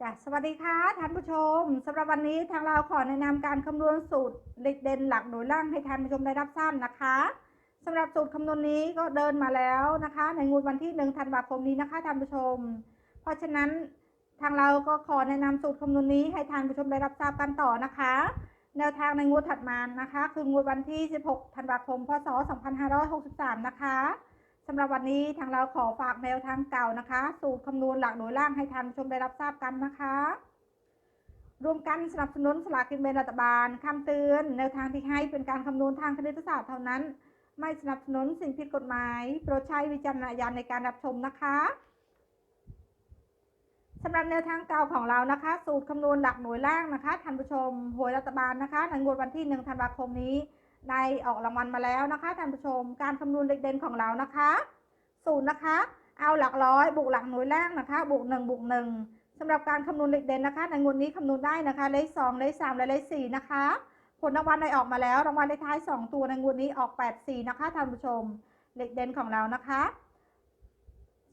จ้ะสวัสดีค่ะท่านผู้ชมสำหรับวันนี้ทางเราขอแนะนำการคำนวณสูตรเด็กเด่นหลักหน่วยล่างให้ท่านผู้ชมได้รับทราบนะคะสำหรับสูตรคำนวณนี้ก็เดินมาแล้วนะคะ ในงวดวันที่1ธันวาคมนี้นะคะท่านผู้ชม เพราะฉะนั้นทางเราก็ขอแนะนำสูตรคำนวณนี้ให้ท่านผู้ชมได้รับทราบกันต่อนะคะ แนวทางในงวดถัดมานะคะ คืองวดวันที่ 16 ธันวาคม พศ 2563 นะคะำหรับวันนี้ทางเราขอฝากแนวทางเก่านะคะ สูตรคำนวณหลักหน่วยล่างให้ท่านชมได้รับทราบกันนะคะ รวมกันสนับสนุนสลากกินแบ่งรัฐบาลคำเตือน แนวทางที่ให้เป็นการคำนวณทางคณิตศาสตร์เท่านั้น ไม่สนับสนุนสิ่งผิดกฎหมายโปรดใช้วิจารณญาณในการรับชมนะคะสำหรับแนวทางเก่าของเรานะคะ สูตรคำนวณหลักหน่วยล่างนะคะท่านผู้ชมหวยรัฐบาลนะคะในงวดวันที่ 1 ธันวาคมนี้ ได้ออกรางวัลมาแล้วนะคะท่านผู้ชม การคำนวณเลขเด่นของเรานะคะศูนย์นะคะ เอาหลักร้อยบวกหลักหน่วยล่างนะคะบวกหนึ่งบวกหนึ่งสำหรับการคำนวณเลขเด่นนะคะ ในงวดนี้คำนวณได้นะคะ เลขสองเลขสามและเลขสี่นะคะ ผลรางวัลได้ออกมาแล้ว รางวัลเลขท้ายสองตัวในงวดนี้ออกแปดสี่นะคะท่านผู้ชม เลขเด่นของเรานะคะ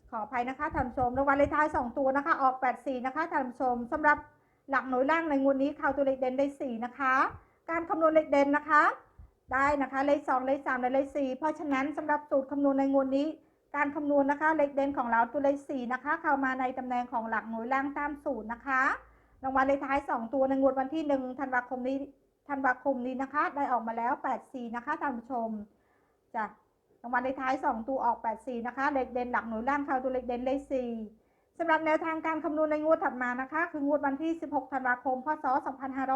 ขออภัยนะคะท่านผู้ชม รางวัลเลขท้ายสองตัวนะคะ ออกแปดสี่นะคะท่านผู้ชมสำหรับหลักหน่วยล่างในงวดนี้เข้าตัวเลขเด่นได้สี่นะคะ การคำนวณเลขเด่นนะคะ ได้นะคะเลขสองเลขสามและเลขสี่เพราะฉะนั้นสำหรับสูตรคำนวณในงวดนี้ การคำนวณนะคะเลขเด่นของเราตัวเลขสี่นะคะ เข้ามาในตำแหน่งของหลักหน่วยล่างตามสูตรนะคะรางวัลเลขท้ายสองตัวในงวดวันที่หนึ่งธันวาคมนี้ธันวาคมนี้นะคะ ได้ออกมาแล้วแปดสี่นะคะท่านผู้ชมจ้ะรางวัลเลขท้ายสองตัวออกแปดสี่นะคะ เลขเด่นหลักหน่วยล่างเข้าตัวเลขเด่นเลขสี่สำหรับแนวทางการคำนวณในงวดถัดมานะคะ คืองวดวันที่ 16 ธันวาคม พศ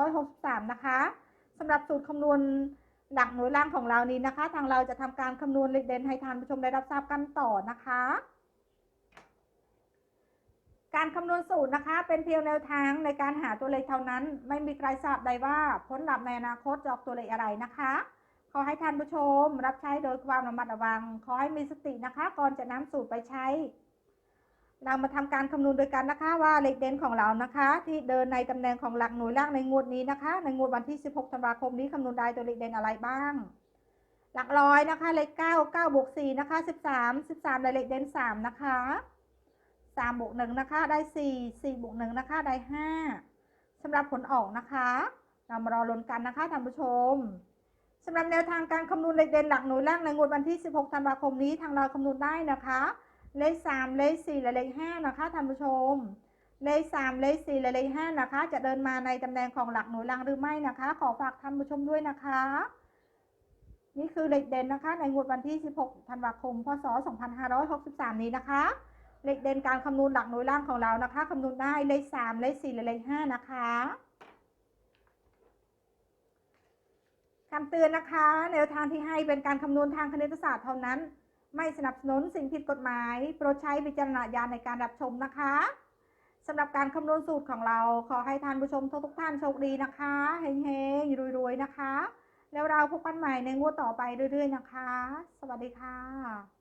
2563 นะคะสำหรับสูตรคำนวณ หลักหน่วยล่างของเรานี้นะคะ ทางเราจะทำการคำนวณเลขเด่นให้ท่านผู้ชมได้รับทราบกันต่อนะคะ การคำนวณสูตรนะคะ เป็นเพียงแนวทางในการหาตัวเลขเท่านั้น ไม่มีใครทราบใดว่าผลลัพธ์ในอนาคตจะออกตัวเลขอะไรนะคะขอให้ท่านผู้ชม รับใช้โดยความระมัดระวัง ขอให้มีสตินะคะ ก่อนจะนำสูตรไปใช้ เรามาทำการคำนวณโดยกันนะคะว่าเลขเด่นของเรานะคะ ที่เดินในตำแหน่งของหลักหน่วยล่างในงวดนี้นะคะ ในงวดวันที่ 16ธันวาคมนี้คำนวณได้ตัวเลขเด่นอะไรบ้าง หลักร้อยนะคะ เลข9 9บวก4นะคะ13 13ได้เลขเด่น3นะคะ3บวก1นะคะได้ 4 4บวก1นะคะได้ 5สำหรับผลออกนะคะเรามารอลุ้นกันนะคะท่านผู้ชมสำหรับแนวทางการคำนวณเลขเด่นหลักหน่วยล่างในงวดวันที่ 16 ธันวาคมนี้ทางเราคำนวณได้นะคะ เลขสามเลขสี่และเลขห้านะคะท่านผู้ชม เลขสามเลขสี่และเลขห้านะคะ จะเดินมาในตำแหน่งของหลักหน่วยล่างหรือไม่นะคะ ขอฝากท่านผู้ชมด้วยนะคะ นี่คือเลขเด่นนะคะ ในงวดวันที่ 16 ธันวาคม พศ 2563 นี้นะคะ เลขเด่นการคำนวณหลักหน่วยล่างของเรานะคะคำนวณได้เลขสามเลขสี่และเลขห้านะคะคำเตือนนะคะแนวทางที่ให้เป็นการคำนวณทางคณิตศาสตร์เท่านั้น ไม่สนับสนุนสิ่งผิดกฎหมาย โปรดใช้วิจารณญาณในการรับชมนะคะสำหรับการคำนวณสูตรของเราขอให้ท่านผู้ชมทุกท่านโชคดีนะคะเฮงๆรวยๆนะคะ แล้วเราพบกันใหม่ในงวดต่อไปเรื่อยๆนะคะ สวัสดีค่ะ